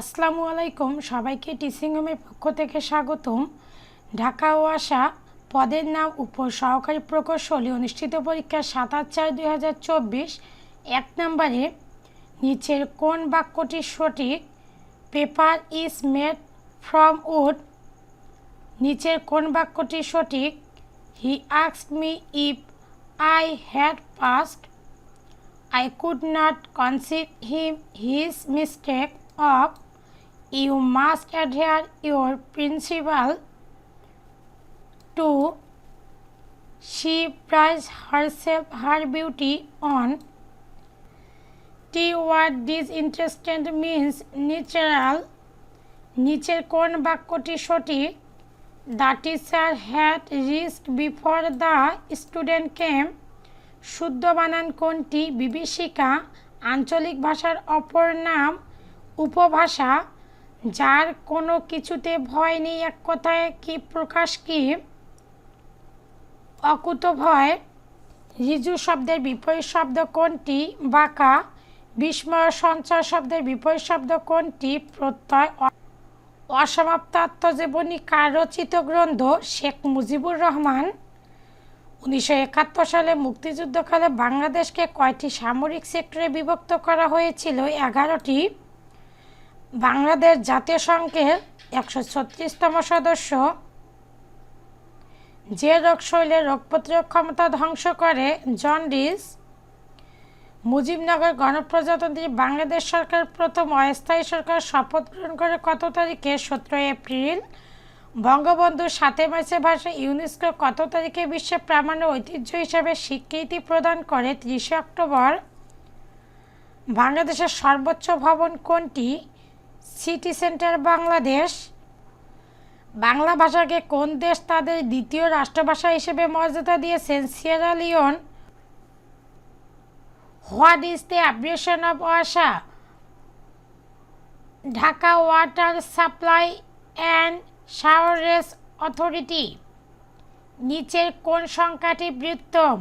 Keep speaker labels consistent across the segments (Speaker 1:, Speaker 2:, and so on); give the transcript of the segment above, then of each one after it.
Speaker 1: আসসালামু আলাইকুম, সবাইকে টিচিং হোমের পক্ষ থেকে স্বাগতম। ঢাকা ও পদের নাম উপ সহকারী প্রকৌশলী অনুষ্ঠিত পরীক্ষা সাতাশ চার দুই হাজার চব্বিশ, এক নম্বরে নিচের কোন বাক্যটি সঠিক? Paper is made from wood. নিচের কোন বাক্যটি সঠিক? He ask me if I had past. I could not conceive him his mistake of you must adhere your principle to she prized herself her beauty on T what disinterested means natural নিচের কোন বাক্যটি সঠিক the teacher had risk before the student came শুদ্ধ বানান কোনটি বিভীষিকা আঞ্চলিক ভাষার অপর নাম উপভাষা যার কোনো কিছুতে ভয় নেই, এক কথায় কি প্রকাশ কি? অকুত ভয় রিজু শব্দের বিপরীত শব্দ কোনটি? বাঁকা, বিস্ময় সঞ্চয় শব্দের বিপরীত শব্দ কোনটি? প্রত্যয় অসমাপ্ত আত্মজীবনী কার রচিত গ্রন্থ শেখ মুজিবুর রহমান উনিশশো একাত্তর সালে মুক্তিযুদ্ধকালে বাংলাদেশকে কয়টি সামরিক সেক্টরে বিভক্ত করা হয়েছিল? এগারোটি। বাংলাদেশ জাতীয় সংঘের একশো ছত্রিশতম সদস্য। যে রোগ শৈলের রোগ প্রতিরোধ ক্ষমতা ধ্বংস করে জন্ডিস, মুজিবনগর গণপ্রজাতন্ত্রী বাংলাদেশ সরকার প্রথম অস্থায়ী সরকার শপথ গ্রহণ করে কত তারিখে? সতেরোই এপ্রিল। বঙ্গবন্ধু সাতই মার্চের ভাষা ইউনেস্কো কত তারিখে বিশ্বে প্রামাণ্য ঐতিহ্য হিসাবে স্বীকৃতি প্রদান করে? তিরিশে অক্টোবর। বাংলাদেশের সর্বোচ্চ ভবন কোনটি? City centre Bangladesh. বাংলা ভাষাকে কোন দেশ তাদের দ্বিতীয় রাষ্ট্রভাষা হিসেবে মর্যাদা দিয়েছেন Sierra Leone? What is the abbreviation of Wasa? Dhaka water supply and sewerage authority. নিচের কোন সংখ্যাটি বৃত্তম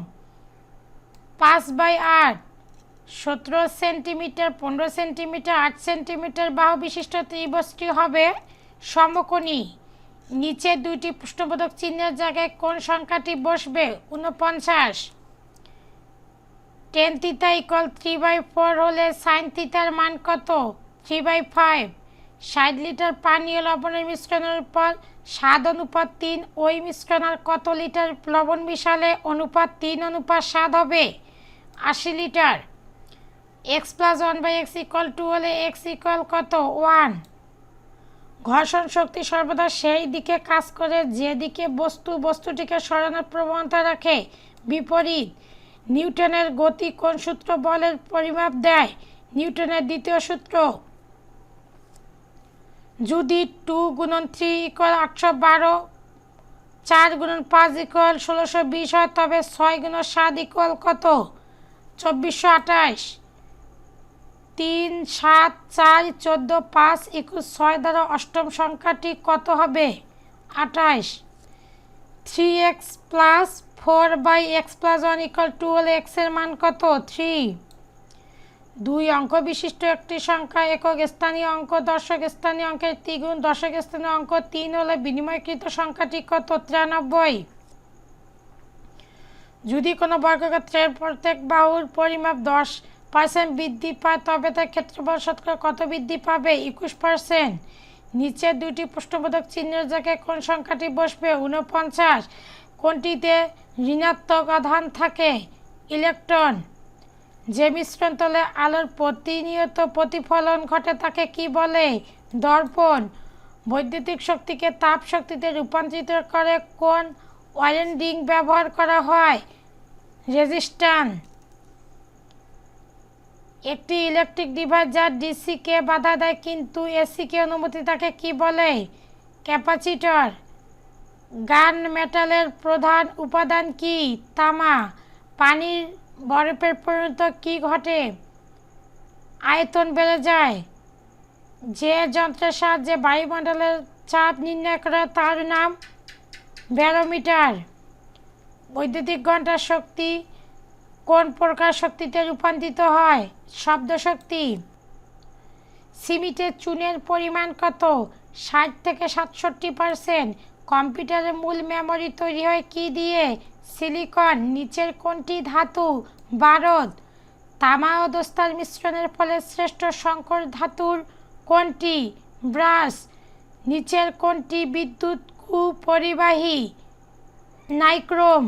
Speaker 1: পাঁচ বাই আট। সতেরো সেন্টিমিটার, পনেরো সেন্টিমিটার, আট সেন্টিমিটার বাহু বিশিষ্ট ত্রিভুজটি হবে সমকোণী। নিচে দুইটি প্রশ্নবোধক চিহ্নের জায়গায় কোন সংখ্যাটি বসবে উনপঞ্চাশ ten theta equal three by four হলে সাইন থিতার মান কত? থ্রি বাই ফাইভ ষাট লিটার পানি লবণের মিশ্রণের উপর স্বাদ অনুপাত তিন, ওই মিশ্রণের কত লিটার লবণ মিশালে অনুপাত তিন, অনুপাত স্বাদ হবে? আশি litre. X plus one by X equal two হলে এক্স ইকুয়াল কত? ওয়ান। ঘর্ষণ শক্তি সর্বদা সেই দিকে কাজ করে যেদিকে বস্তু বস্তুটিকে সরানোর প্রবণতা রাখে। বিপরীত। নিউটনের গতি কোন সূত্র বলের পরিমাপ দেয়? নিউটনের দ্বিতীয় সূত্র। যদি টু গুণন থ্রি ইকুয়াল আটশো বারো, চার গুণন পাঁচ ইকুয়াল ষোলোশো বিশ হয়, তবে ছয় গুণন সাত ইকুয়াল কত? চব্বিশশো আঠাশ। তিন, সাত, চার, চোদ্দ, পাঁচ, একুশ, ছয় দ্বারা অষ্টম সংখ্যাটি কত হবে? আঠাশ। Three X plus four by X plus one equal two হলে এক্সের মান কত? থ্রি। দুই অঙ্ক বিশিষ্ট একটি সংখ্যা একক স্থানীয় অঙ্ক দশক স্থানীয় অঙ্কের দ্বিগুণ দশক স্থানীয় অঙ্ক তিন হলে বিনিময়কৃত সংখ্যাটি কত? তিরানব্বই। যদি কোনো বর্গক্ষেত্রের প্রত্যেক বাহুর পরিমাপ দশ পার্সেন্ট বৃদ্ধি পায়, তবে তার ক্ষেত্রফল শতকরা কত বৃদ্ধি পাবে? একুশ পার্সেন্ট। নিচে দুটি প্রশ্নবোধক চিহ্নের জায়গায় কোন সংখ্যাটি বসবে? ঊনপঞ্চাশ। কোনটিতে ঋণাত্মক আধান থাকে? ইলেকট্রন। যে মিশ্রণ তলে আলোর প্রতিনিয়ত প্রতিফলন ঘটে তাকে কি বলে? দর্পণ। বৈদ্যুতিক শক্তিকে তাপ শক্তিতে রূপান্তরিত করে কোন ওয়ারেন্ডিং ব্যবহার করা হয়? রেজিস্ট্যান্স একটি ইলেকট্রিক ডিভাইস যা ডিসিকে বাধা দেয়, কিন্তু এসিকে অনুমতি তাকে কি বলে? ক্যাপাসিটর গান মেটালের প্রধান উপাদান কি? তামা। পানির বরফের পরিণত কি ঘটে? আয়তন বেড়ে যায়। যে যন্ত্রের সাহায্যে বায়ুমণ্ডলের চাপ নির্ণয় করে, তার নাম ব্যারোমিটার। বৈদ্যুতিক ঘণ্টার শক্তি কোন প্রকার শক্তিতে রূপান্তরিত হয়? শব্দ শক্তি সিমিটের চুনের পরিমাণ কত? ষাট থেকে সাতষট্টি পারসেন্ট। কম্পিউটারের মূল মেমরি তৈরি হয় কি দিয়ে? সিলিকন, নিচের কোনটি? ধাতু, বারদ। তামা ও দস্তার মিশ্রণের ফলে শ্রেষ্ঠ সংকর ধাতুর কোনটি? ব্রাশ। নিচের কোনটি? বিদ্যুৎ কুপরিবাহী। নাইক্রোম।